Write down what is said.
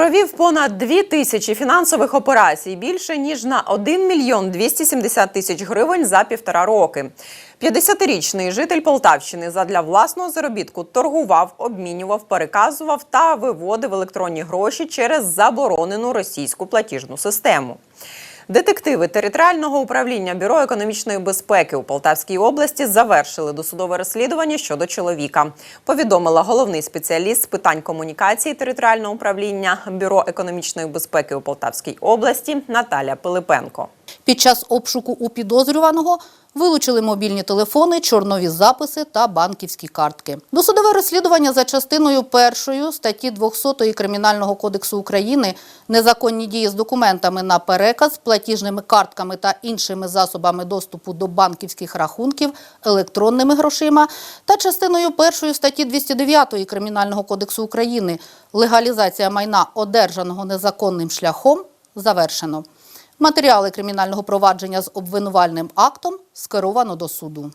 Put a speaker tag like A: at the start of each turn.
A: Провів понад дві тисячі фінансових операцій, більше ніж на 1 мільйон 270 тисяч гривень за півтора роки. 50-річний житель Полтавщини задля власного заробітку торгував, обмінював, переказував та виводив електронні гроші через заборонену російську платіжну систему. Детективи територіального управління Бюро економічної безпеки у Полтавській області завершили досудове розслідування щодо чоловіка. Повідомила головний спеціаліст з питань комунікації територіального управління Бюро економічної безпеки у Полтавській області Наталя Пилипенко.
B: Під час обшуку у підозрюваного вилучили мобільні телефони, чорнові записи та банківські картки. Досудове розслідування за частиною першої статті 200 Кримінального кодексу України незаконні дії з документами на переказ, платіжними картками та іншими засобами доступу до банківських рахунків, електронними грошима та частиною першої статті 209 Кримінального кодексу України легалізація майна, одержаного незаконним шляхом, завершено. Матеріали кримінального провадження з обвинувальним актом скеровано до суду.